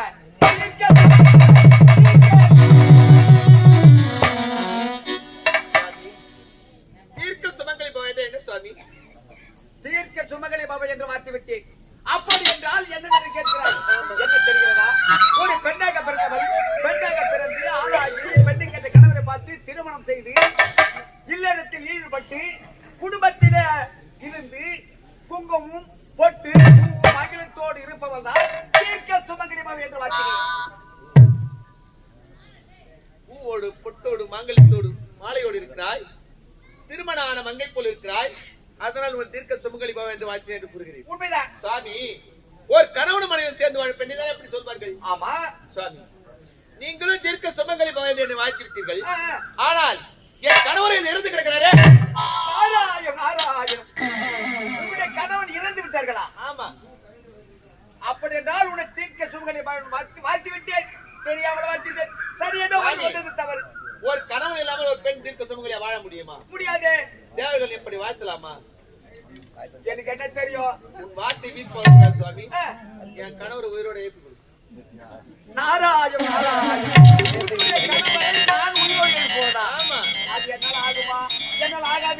what? இருந்து கிடக்கிறாரே. நாராயம் நாராயம் உன்னுடைய கணவன் இறந்து விட்டார்களா? ஆமா. அப்படி என்றால் உன்னை தீர்க்க சுமங்கலி வாழ்த்து விட்டேன். தெரியாமல் வாழ்த்திட்டேன் சரி. வந்தது தவறு. ஒரு கணவன் இல்லாமல் ஒரு பெண் தீர்க்க சுமங்கலியா வாழ முடியுமா? முடியாது. தேவர்கள் எப்படி வாழ்த்தலாமா? எனக்கு என்ன தெரியும்? உன் வார்த்தை போகிறார் சுவாமி. என் கணவர் உயிரோட நாராயம் உன்னுடைய கணவரை நான் உயிரோடு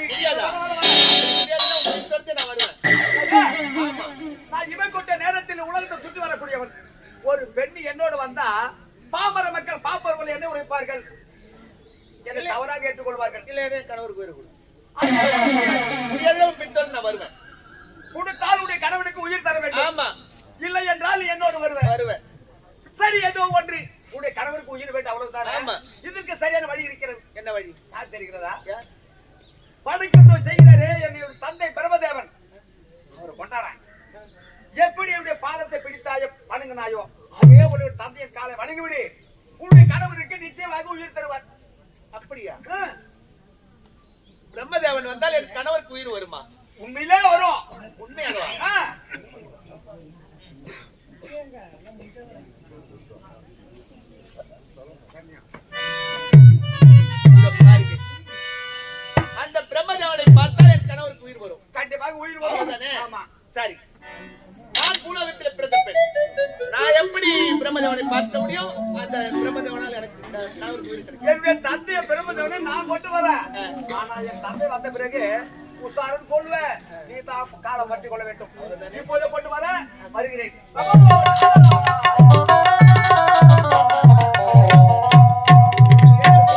வீட்டு வரைக்கும் நான் வருவேன் ஐயா, நான் இவன் கொண்ட நேரத்தில் உலகத்தை சுற்றி வரக்கூடியவன் ஒரு பெண் என்னோடு வந்தா பாமர மக்கள் பாப்பவர்கள் என்ன உரைப்பார்கள் என்னை தவறாக ஏற்றுக்கொள்வார்கள் இல்ல வரைக்கும் நான் வருவேன் கொடுத்தால் உடைய கணவனுக்கு உயிர் தர வேண்டும் ஆமா இல்லை என்றால் என்னோடு வருவேன் வருவேன் சரி ஏதோ ஒன்று உடைய கணவருக்கு உயிர் வேண்டும் அவ்வளவுதான் ஆமா. இதற்கு சரியான வழி இருக்கிறது என்ன வழி யார் தெரிகிறதா யார்? படைக்கத்தோ செய்கிறாரே என்னுடைய தந்தை பிரமதேவன் அவர் கொண்டாடுறேன் எப்படி என்னுடைய பாதத்தை பிடித்தாயோ வணங்கினாயோ அதே ஒரு தந்தையின் காலை வணங்கிவிடு. உன்னுடைய கணவனுக்கு நிச்சயமாக உயிர் தருவார். அப்படியா? பிரம்மதேவன் வந்தால் என் கணவருக்கு உயிர் வருமா? உண்மையிலே வரும். உண்மையாகவா?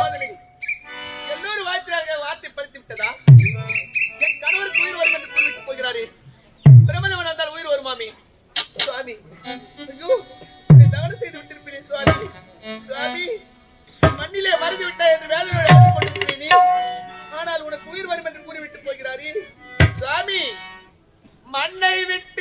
வருகிறேன் எல்லோரும் வாழ்த்தினார்கள், வார்த்தை பலித்து விட்டதா? என் கணவருக்கு உயிர் வரும் என்று கூறிவிட்டு போகிறாரே. வந்தால் உயிர் சுவாமி, ஐயோ, தவறு செய்து விட்டிருப்பீனே, சுவாமி. சுவாமி, மண்ணிலே மறைந்து விட்டாய் என்று வேதனையோடு அழுது ஆனால் உனக்கு உயிர் வரும் என்று கூறிவிட்டு போகிறாரே. சுவாமி, மண்ணை விட்டு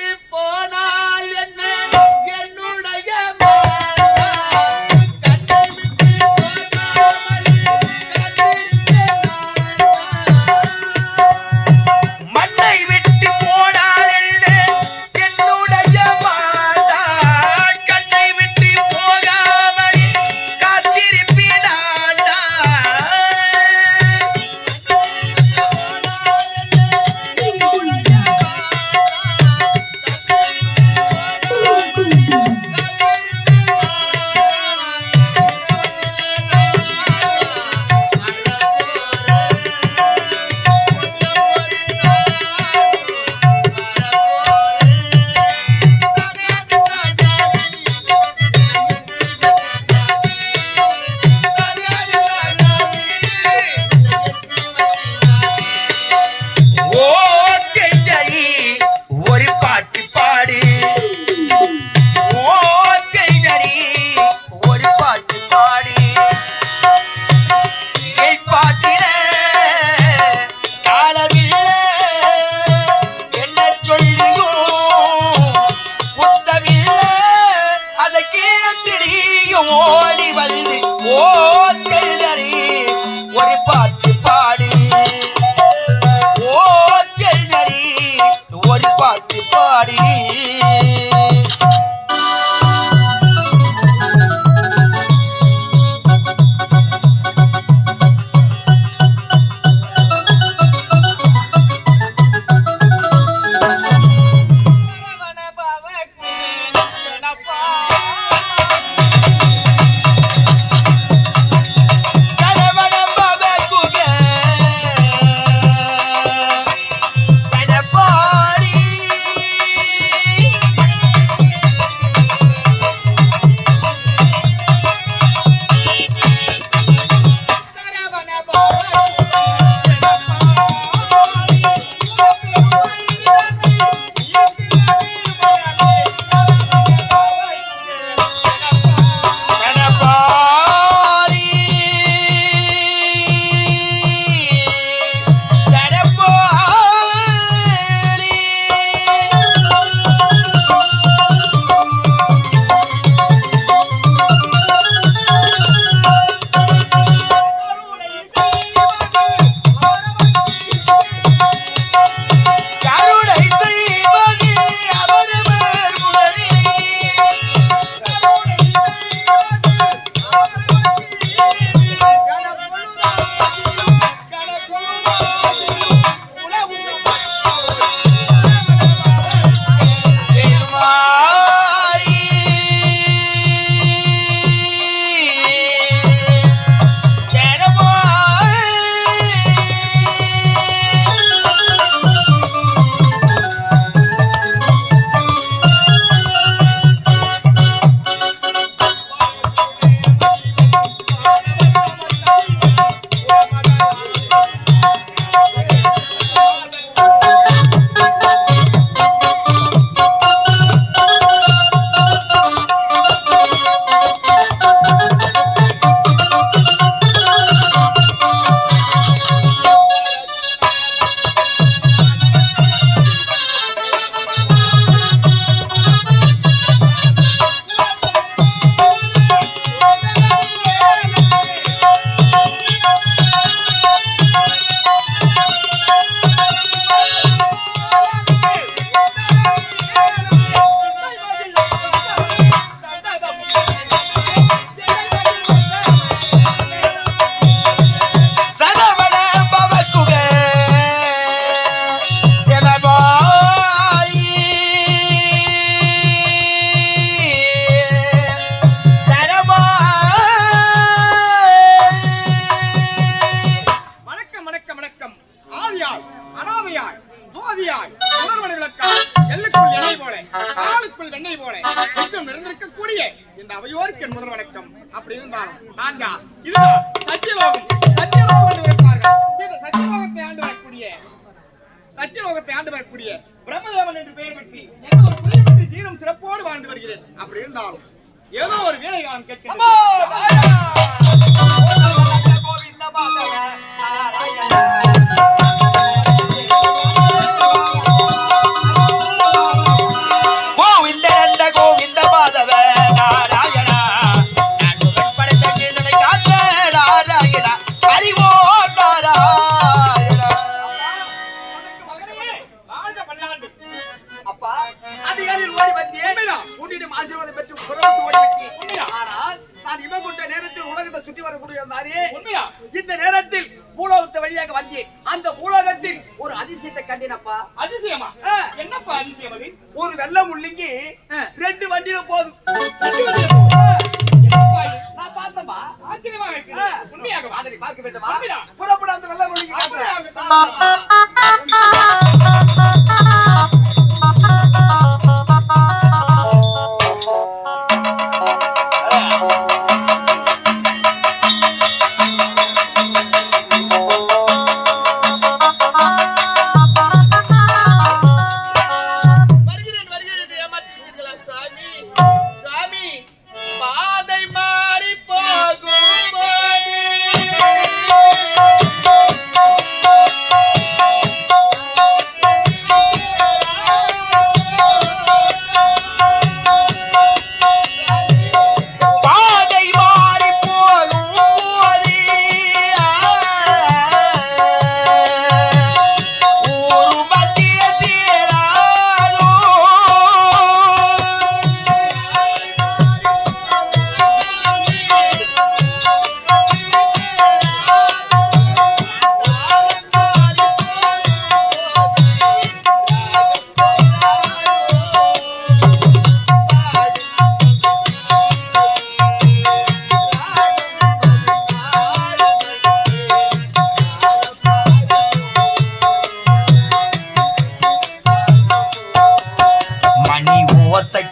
இருந்தாலும் ஏதோ ஒரு வேலை நான் கேட்கிறேன்.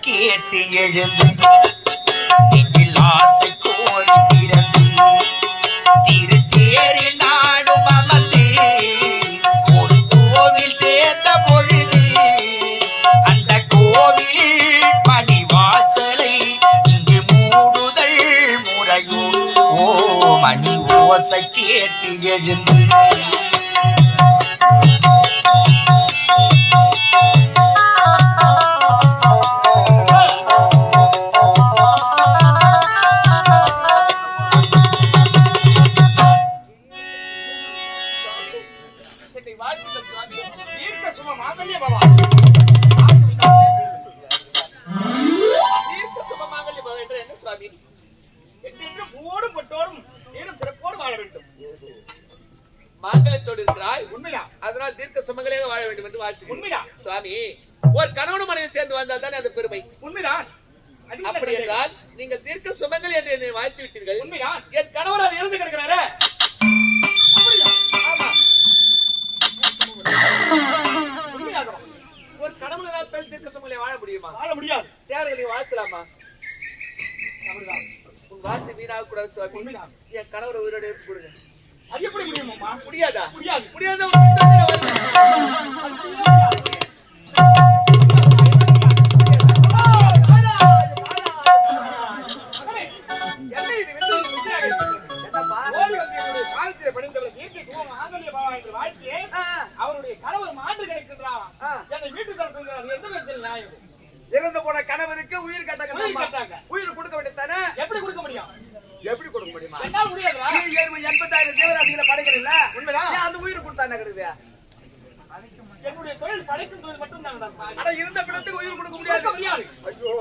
கேட்டு எழுந்து நெஞ்சில் ஆசை கோரி பிறந்து திருத்தேரில் நாடும் அமர்ந்து ஒரு கோவில் சேர்ந்த பொழுது அந்த கோவிலில் மணிவாசலை இங்கு மூடுதல் முறையோ ஓ மணி ஓசை கேட்டு எழுந்து மாங்கல்யத்தோடு இருக்கிறாய் உண்மையா அதனால் தீர்க்க சுமங்கலியாக வாழ வேண்டும் என்று வாழ்த்து உண்மையா சுவாமி ஒரு கணவனும் மனைவி சேர்ந்து வந்தால் தானே அது பெருமை? உண்மைதான் அப்படி? என்றால் நீங்கள் தீர்க்க சுமங்கலி என்று என்னை வாழ்த்து விட்டீர்கள். உண்மைதான் என் கணவர் அது இருந்து கிடக்கிறாரே? ஒரு பெண் தீர்க்க சுமங்கலியை வாழ முடியுமா? வாழ முடியாது. தேவைகளை வாழ்த்தலாமா. உன் வார்த்தை வீணாக கூடாது சுவாமி. என் கணவரை உயிரோடு கொடுங்க அது எப்படி முடியும் அம்மா முடியாதா? முடியாது. முடியாத அவருடைய கணவர் மாண்டு கிடைக்கின்றான் என்னை வீட்டு தரப்புங்கிறார் எந்த விதத்தில் நியாயம் இறந்து போன கணவருக்கு உயிர் கட்டாங்க. உயிர் கொடுக்க வேண்டியதானே எப்படி கொடுக்க முடியும் எப்படி கொடுக்க முடியுமா என்னால் முடியாதுடா நீ ஏழு எண்பத்தாயிரம் தேவராசிகளை படைக்கிறீல்ல உண்மைதான். ஏன் அந்த உயிர் கொடுத்தா நகருது என்னுடைய தொழில் மட்டும் தான். ஆனா இருந்த பிணத்துக்கு உயிர் கொடுக்க முடியாது. ஐயோ